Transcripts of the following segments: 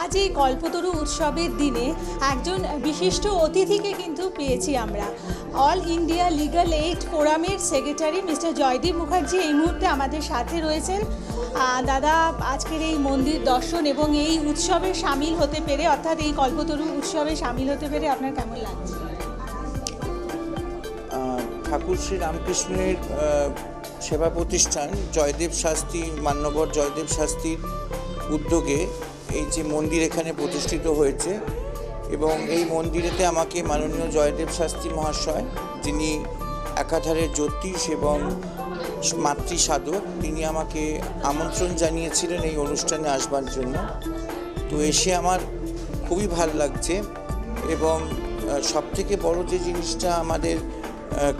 আজ এই কল্পতরু উৎসবের দিনে একজন বিশিষ্ট অতিথিকে কিন্তু পেয়েছি আমরা। অল ইন্ডিয়া লিগাল এইড ফোরামের সেক্রেটারি মিস্টার জয়দীপ মুখার্জি এই মুহূর্তে আমাদের সাথে রয়েছেন। দাদা, আজকের এই মন্দির দর্শন এবং এই উৎসবে সামিল হতে পেরে, অর্থাৎ এই কল্পতরু উৎসবে সামিল হতে পেরে আপনার কেমন লাগছে? ঠাকুর শ্রী রামকৃষ্ণের সেবা প্রতিষ্ঠান জয়দেব শাস্ত্রী মান্যবর জয়দেব শাস্তির উদ্যোগে এই যে মন্দির এখানে প্রতিষ্ঠিত হয়েছে এবং এই মন্দিরেতে আমাকে মাননীয় জয়দেব শাস্ত্রী মহাশয়, যিনি একাধারে জ্যোতিষ এবং মাতৃ সাধক, তিনি আমাকে আমন্ত্রণ জানিয়েছিলেন এই অনুষ্ঠানে আসবার জন্য। তো এসে আমার খুবই ভালো লাগছে এবং সব থেকে বড় যে জিনিসটা আমাদের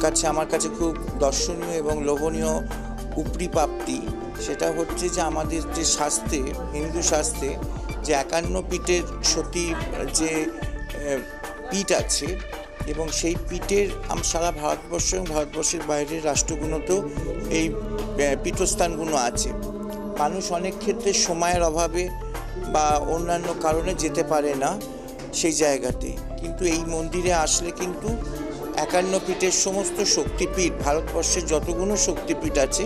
কাছে, আমার কাছে খুব দর্শনীয় এবং লোভনীয় উপরি প্রাপ্তি সেটা হচ্ছে যে আমাদের যে শাস্ত্রে হিন্দু শাস্ত্রে যে একান্ন পীঠের সতী যে পীঠ আছে এবং সেই পীঠের সারা ভারতবর্ষ এবং ভারতবর্ষের বাইরের রাষ্ট্রগুলোতেও এই পীঠস্থানগুলো আছে। মানুষ অনেক ক্ষেত্রে সময়ের অভাবে বা অন্যান্য কারণে যেতে পারে না সেই জায়গাতে। কিন্তু এই মন্দিরে আসলে কিন্তু একান্ন পীঠের সমস্ত শক্তিপীঠ, ভারতবর্ষের যতগুলো শক্তিপীঠ আছে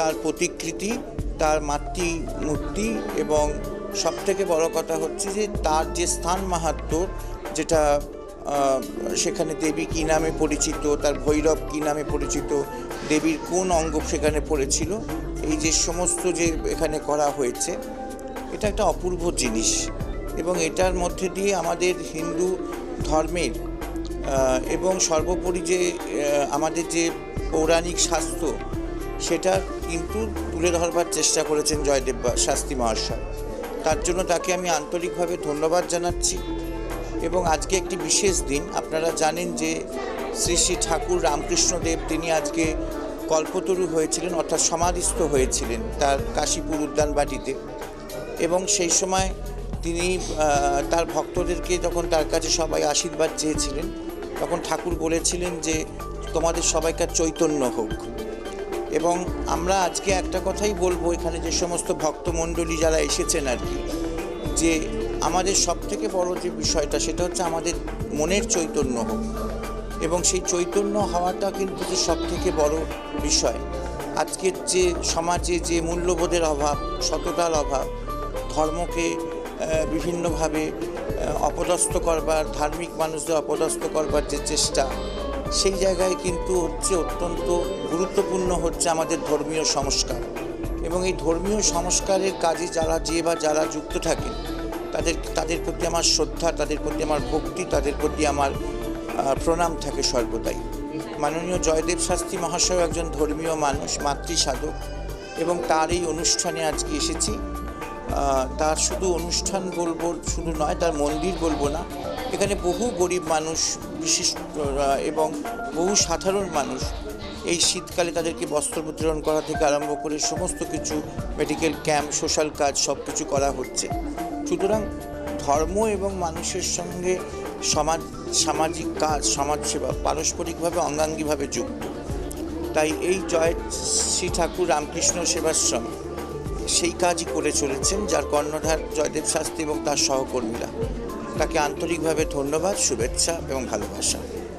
তার প্রতিকৃতি, তার মাতৃমূর্তি এবং সবথেকে বড় কথা হচ্ছে যে তার যে স্থান মাহাত্ম যেটা সেখানে দেবী কী নামে পরিচিত, তার ভৈরব কী নামে পরিচিত, দেবীর কোন অঙ্গ সেখানে পড়েছিল, এই যে সমস্ত যে এখানে করা হয়েছে, এটা একটা অপূর্ব জিনিস এবং এটার মধ্যে দিয়ে আমাদের হিন্দু ধর্মের এবং সর্বোপরি যে আমাদের যে পৌরাণিক শাস্ত্র সেটা কিন্তু তুলে ধরবার চেষ্টা করেছেন জয়দেব শাস্ত্রী মহাশয়। তার জন্য তাকে আমি আন্তরিকভাবে ধন্যবাদ জানাচ্ছি। এবং আজকে একটি বিশেষ দিন। আপনারা জানেন যে শ্রী শ্রী ঠাকুর রামকৃষ্ণদেব, তিনি আজকে কল্পতরু হয়েছিলেন, অর্থাৎ সমাধিস্থ হয়েছিলেন তার কাশীপুর উদ্যানবাটিতে। এবং সেই সময় তিনি তার ভক্তদেরকে যখন তার কাছে সবাই আশীর্বাদ চেয়েছিলেন, তখন ঠাকুর বলেছিলেন যে, তোমাদের সবাইকার চৈতন্য হোক। এবং আমরা আজকে একটা কথাই বলব, এখানে যে সমস্ত ভক্তমণ্ডলী যারা এসেছেন আর কি, যে আমাদের সব থেকে বড় যে বিষয়টা, সেটা হচ্ছে আমাদের মনের চৈতন্য হোক। এবং সেই চৈতন্য হওয়াটা কিন্তু যে সব থেকে বড় বিষয়। আজকের যে সমাজে যে মূল্যবোধের অভাব, সততার অভাব, ধর্মকে বিভিন্নভাবে অপদস্থ করবার, ধার্মিক মানুষদের অপদস্থ করবার যে চেষ্টা সেই জায়গায় কিন্তু হচ্ছে অত্যন্ত গুরুত্বপূর্ণ হচ্ছে আমাদের ধর্মীয় সংস্কার। এবং এই ধর্মীয় সংস্কারের কাজে যারা যে বা যারা যুক্ত থাকেন, তাদের তাদের প্রতি আমার শ্রদ্ধা, তাদের প্রতি আমার ভক্তি, তাদের প্রতি আমার প্রণাম থাকে সর্বদাই। মাননীয় জয়দেব শাস্ত্রী মহাশয় একজন ধর্মীয় মানুষ, মাতৃ সাধক, এবং তার এই অনুষ্ঠানে আজকে এসেছি। তার শুধু অনুষ্ঠান বলব, শুধু নয়, তার মন্দির বলব না, এখানে বহু গরিব মানুষ বিশিষ্টরা এবং বহু সাধারণ মানুষ এই শীতকালে তাদেরকে বস্ত্র বিতরণ করা থেকে আরম্ভ করে সমস্ত কিছু মেডিকেল ক্যাম্প সোশ্যাল কাজ, সব কিছু করা হচ্ছে। সুতরাং ধর্ম এবং মানুষের সঙ্গে সমাজ, সামাজিক কাজ সমাজসেবা পারস্পরিকভাবে, অঙ্গাঙ্গিভাবে যুক্ত। তাই এই জয় শ্রী ঠাকুর রামকৃষ্ণ সেবাশ্রম সেই কাজই করে চলেছেন, যার কর্ণধার জয়দেব শাস্তি এবং তার সহকর্মীরা। তাকে আন্তরিকভাবে ধন্যবাদ, শুভেচ্ছা এবং ভালোবাসা।